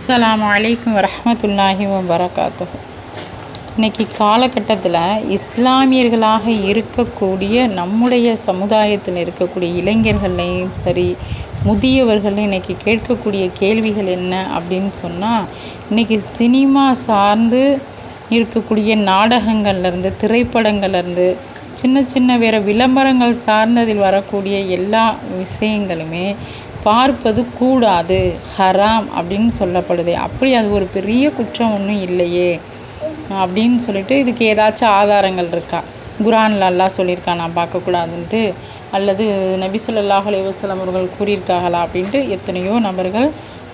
அஸ்லாம் அலைக்கும் வரமத்துல்லாஹி வரகாத்து இன்னைக்கு காலகட்டத்தில் இஸ்லாமியர்களாக இருக்கக்கூடிய நம்முடைய சமுதாயத்தில் இருக்கக்கூடிய இளைஞர்களையும் சரி முதியவர்களையும் இன்னைக்கு கேட்கக்கூடிய கேள்விகள் என்ன அப்படின்னு சொன்னால் இன்னைக்கு சினிமா சார்ந்து இருக்கக்கூடிய நாடகங்கள்லேருந்து திரைப்படங்கள்லேருந்து சின்ன சின்ன வேறு விளம்பரங்கள் சார்ந்ததில் வரக்கூடிய எல்லா விஷயங்களுமே பார்ப்பது கூடாது. ஹராம் அப்படின்னு சொல்லப்படுது. அப்படி அது ஒரு பெரிய குற்றம் ஒன்றும் இல்லையே அப்படின்னு சொல்லிட்டு இதுக்கு ஏதாச்சும் ஆதாரங்கள் இருக்கா? குரானில் அல்லாஹ் சொல்லியிருக்கா நான் பார்க்கக்கூடாதுன்ட்டு அல்லது நபி ஸல்லல்லாஹு அலைஹி அவர்கள் கூறியிருக்காங்களா அப்படின்ட்டு எத்தனையோ நபர்கள்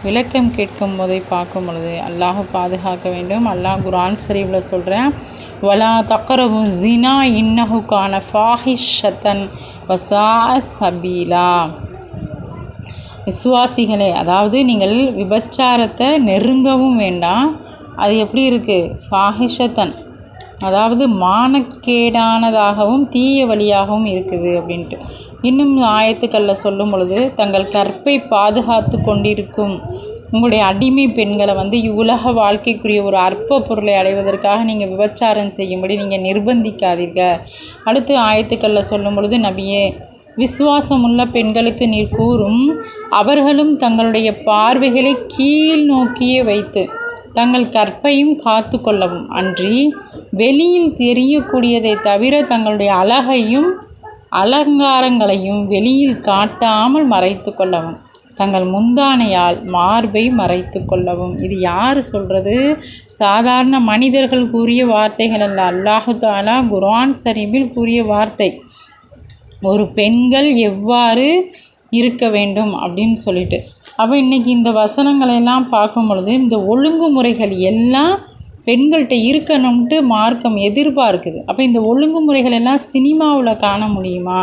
விளக்கம் கேட்கும் போதை பார்க்கும் பொழுது அல்லாஹ் பாதுகாக்க வேண்டும். அல்லாஹ் குரான் சரிவில் சொல்கிறேன் வலா தக்கரவு ஜினா இன்னகுக்கான ஃபாஹிஷத்தன் வசா சபீலா. விசுவாசிகளே அதாவது நீங்கள் விபச்சாரத்தை நெருங்கவும் வேண்டாம். அது எப்படி இருக்குது ஃபாஹிஷத்தன் அதாவது மானக்கேடானதாகவும் தீய வழியாகவும் இருக்குது அப்படின்ட்டு. இன்னும் ஆயத்துக்களில் சொல்லும் பொழுது தங்கள் கற்பை பாதுகாத்து கொண்டிருக்கும் உங்களுடைய அடிமை பெண்களை வந்து இவ்வுலக வாழ்க்கைக்குரிய ஒரு அற்ப பொருளை அடைவதற்காக நீங்கள் விபச்சாரம் செய்யும்படி நீங்கள் நிர்பந்திக்காதீர்கள் அடுத்து ஆயத்துக்களில் சொல்லும் பொழுது நபியே விசுவாசமுள்ள பெண்களுக்கு நீர் கூறும் அவர்களும் தங்களுடைய பார்வைகளை கீழ் நோக்கியே வைத்து தங்கள் கற்பையும் காத்து கொள்ளவும் அன்றி வெளியில் தெரியக்கூடியதை தவிர தங்களுடைய அழகையும் அலங்காரங்களையும் வெளியில் காட்டாமல் மறைத்து கொள்ளவும் தங்கள் முந்தானையால் மார்பை மறைத்து கொள்ளவும். இது யார் சொல்கிறது சாதாரண மனிதர்கள் கூறிய வார்த்தைகள் அல்ல. அல்லாஹு தாலா குர்ஆன் சரீபில் கூறிய வார்த்தை ஒரு பெண்கள் எவ்வாறு இருக்க வேண்டும்? அப்படின்னு சொல்லிட்டு. அப்போ இன்றைக்கி இந்த வசனங்களெல்லாம் பார்க்கும் பொழுது இந்த ஒழுங்குமுறைகள் எல்லாம் பெண்கள்கிட்ட இருக்கணும்ட்டு மார்க்கம் எதிர்பார்க்குது. அப்போ இந்த ஒழுங்குமுறைகள் எல்லாம் சினிமாவில் காண முடியுமா?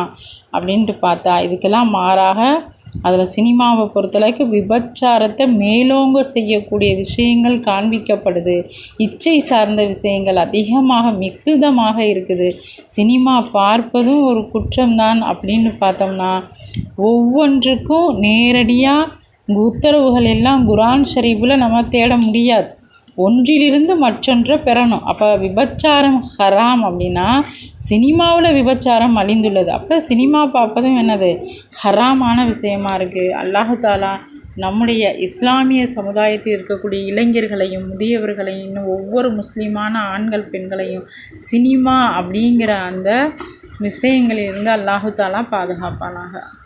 அப்படின்ட்டு பார்த்தா இதுக்கெல்லாம் மாறாக அதில் சினிமாவை பொறுத்தளவுக்கு விபச்சாரத்தை மேலோங்க செய்யக்கூடிய விஷயங்கள் காண்பிக்கப்படுது. இச்சை சார்ந்த விஷயங்கள் அதிகமாக மிகுதமாக இருக்குது. சினிமா பார்ப்பதும் ஒரு குற்றம்தான் அப்படின்னு பார்த்தோம்னா ஒவ்வொன்றுக்கும் நேரடியாக உத்தரவுகள் எல்லாம் குரான் ஷரீஃபில் நம்ம தேட முடியாது. ஒன்றிலிருந்து மற்றொன்றை பெறணும். அப்போ விபச்சாரம் ஹராம் அப்படின்னா சினிமாவில் விபச்சாரம் அழிந்துள்ளது. அப்போ சினிமா பார்ப்பதும் என்னது? ஹராமான விஷயமா இருக்குது அல்லாஹு தாலா நம்முடைய இஸ்லாமிய சமுதாயத்தில் இருக்கக்கூடிய இளைஞர்களையும் முதியவர்களையும் இன்னும் ஒவ்வொரு முஸ்லீமான ஆண்கள் பெண்களையும் சினிமா அப்படிங்கிற அந்த விஷயங்களிலிருந்து அல்லாஹு தாலா பாதுகாப்பானாக.